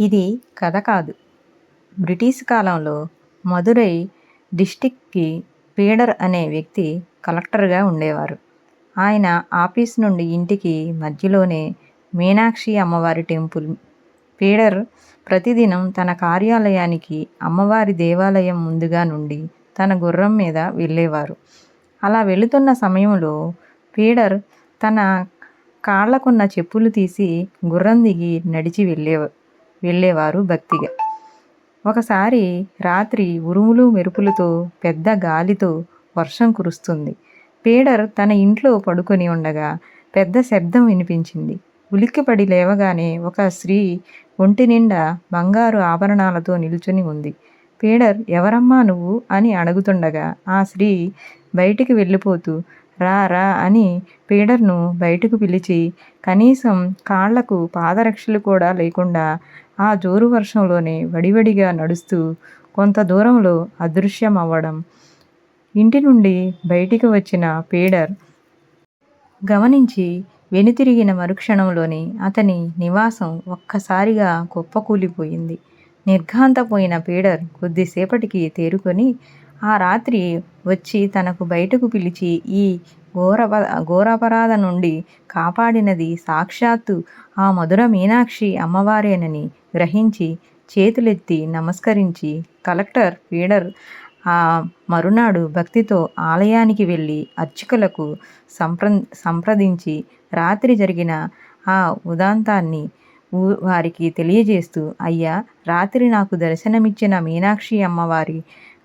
ఇది కథ కాదు. బ్రిటిష్ కాలంలో మదురై డిస్టిక్కి పీడర్ అనే వ్యక్తి కలెక్టర్గా ఉండేవారు. ఆయన ఆఫీస్ నుండి ఇంటికి మధ్యలోనే మీనాక్షి అమ్మవారి టెంపుల్. పీడర్ ప్రతిదినం తన కార్యాలయానికి అమ్మవారి దేవాలయం ముందుగా నుండి తన గుర్రం మీద వెళ్ళేవారు. అలా వెళుతున్న సమయంలో పీడర్ తన కాళ్ళకున్న చెప్పులు తీసి గుర్రం దిగి నడిచి వెళ్ళే వెళ్ళేవారు భక్తిగా. ఒకసారి రాత్రి ఉరుములు మెరుపులతో పెద్ద గాలితో వర్షం కురుస్తుంది. పీడర్ తన ఇంట్లో పడుకొని ఉండగా పెద్ద శబ్దం వినిపించింది. ఉలిక్కిపడి లేవగానే ఒక స్త్రీ ఒంటి నిండా బంగారు ఆభరణాలతో నిల్చుని ఉంది. పీడర్ ఎవరమ్మా నువ్వు? అని అడుగుతుండగా ఆ స్త్రీ బయటికి వెళ్ళిపోతూ రా రా అని పీడర్ను బయటకు పిలిచి కనీసం కాళ్ళకు పాదరక్షలు కూడా లేకుండా ఆ జోరు వర్షంలోనే వడివడిగా నడుస్తూ కొంత దూరంలో అదృశ్యమవ్వడం. ఇంటి నుండి బయటికి వచ్చిన పీడర్ గమనించి వెనుతిరిగిన మరుక్షణంలోనే అతని నివాసం ఒక్కసారిగా కుప్పకూలిపోయింది. నిర్ఘాంతపోయిన పీడర్ కొద్దిసేపటికి తేరుకొని ఆ రాత్రి వచ్చి తనకు బయటకు పిలిచి ఈ ఘోరప ఘోరాపరాధ నుండి కాపాడినది సాక్షాత్తు ఆ మధుర మీనాక్షి అమ్మవారేనని గ్రహించి చేతులెత్తి నమస్కరించి కలెక్టర్ ఫీడర్ ఆ మరునాడు భక్తితో ఆలయానికి వెళ్ళి అర్చకులకు సంప్ర సంప్రదించి రాత్రి జరిగిన ఆ ఉదాంతాన్ని వారికి తెలియజేస్తూ అయ్యా రాత్రి నాకు దర్శనమిచ్చిన మీనాక్షి అమ్మవారి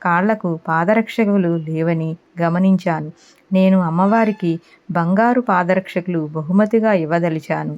కాళ్ళకు పాదరక్షకులు లేవని గమనించాను. నేను అమ్మవారికి బంగారు పాదరక్షకులు బహుమతిగా ఇవ్వదలిచాను.